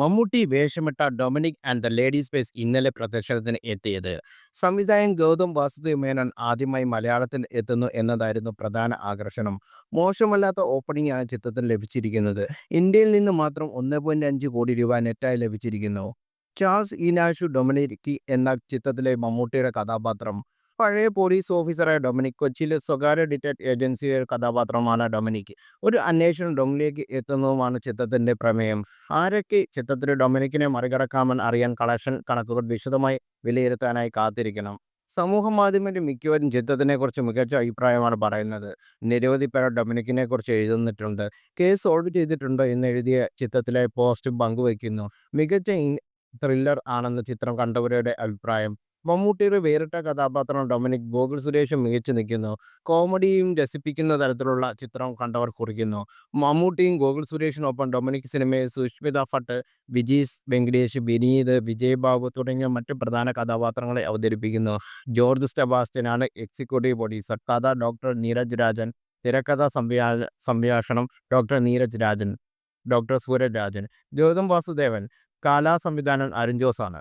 Mammootty വേഷമിട്ട Dominic and the lady space ഇന്നലെ പ്രദർശനത്തിന് എത്തിയത്. സംവിധായകൻ ഗൗതം വാസുദേവ് മേനോൻ ആദ്യമായി മലയാളത്തിൽ എത്തുന്നു എന്നതായിരുന്നു പ്രധാന ആകർഷണം. മോശമല്ലാത്ത ഓപ്പണിംഗ് ആണ് ചിത്രത്തിന് ലഭിച്ചിരിക്കുന്നത്. ഇന്ത്യയിൽ നിന്ന് മാത്രം ഒന്ന് പോയിന്റ് അഞ്ച് കോടി രൂപ നെറ്റായി ലഭിച്ചിരിക്കുന്നു. ചാൾസ് ഇനാഷു ഡൊമിനിക്കി എന്ന ചിത്രത്തിലെ മമ്മൂട്ടിയുടെ കഥാപാത്രം പഴയ പോലീസ് ഓഫീസറായ ഡൊമിനിക് കൊച്ചിയിലെ സ്വകാര്യ ഡിറ്റക്ട് ഏജൻസിയുടെ കഥാപാത്രമാണ് ഡൊമിനിക്. ഒരു അന്വേഷണം ഡൊമിനിലേക്ക് എത്തുന്നതുമാണ് ചിത്രത്തിന്റെ പ്രമേയം. ആരൊക്കെ ചിത്രത്തിൽ ഡൊമിനിക്കിനെ മറികടക്കാമെന്ന് അറിയാൻ കളക്ഷൻ കണക്കുകൾ വിശദമായി വിലയിരുത്താനായി കാത്തിരിക്കണം. സമൂഹ മാധ്യമത്തിൽ മിക്കവരും ചിത്രത്തിനെക്കുറിച്ച് മികച്ച അഭിപ്രായമാണ് പറയുന്നത്. നിരവധി പേർ ഡൊമിനിക്കിനെ കുറിച്ച് എഴുതുന്നിട്ടുണ്ട്. കേസ് സോൾവ് ചെയ്തിട്ടുണ്ടോ എന്ന് എഴുതിയ ചിത്രത്തിലെ പോസ്റ്റ് പങ്കുവയ്ക്കുന്നു. മികച്ച ത്രില്ലർ ആണെന്ന് ചിത്രം കണ്ടവരുടെ അഭിപ്രായം. മമ്മൂട്ടിയുടെ വേറിട്ട കഥാപാത്രം ഡൊമിനിക് ഗോകുൽ സുരേഷും മികച്ചു നിൽക്കുന്നു. കോമഡിയും രസിപ്പിക്കുന്ന തരത്തിലുള്ള ചിത്രം കണ്ടവർ കുറിക്കുന്നു. മമ്മൂട്ടിയും ഗോകുൽ സുരേഷിനൊപ്പം ഡൊമിനിക് സിനിമയിൽ സുഷ്മിത ഭട്ട് വിജീസ് വെങ്കടേഷ് വിനീത് വിജയ് ബാബു തുടങ്ങിയ മറ്റ് പ്രധാന കഥാപാത്രങ്ങളെ അവതരിപ്പിക്കുന്നു. ജോർജ് സ്റ്റെബാസ്റ്റിനാണ് എക്സിക്യൂട്ടീവ് പ്രൊഡ്യൂസർ. കഥ ഡോക്ടർ നീരജ് രാജൻ തിരക്കഥ സംവിധാ സംഭാഷണം ഡോക്ടർ നീരജ് രാജൻ ഡോക്ടർ സൂരജ് രാജൻ ഗൗതം വാസുദേവൻ കാലാ സംവിധാനം അരുൺ ജോസാണ്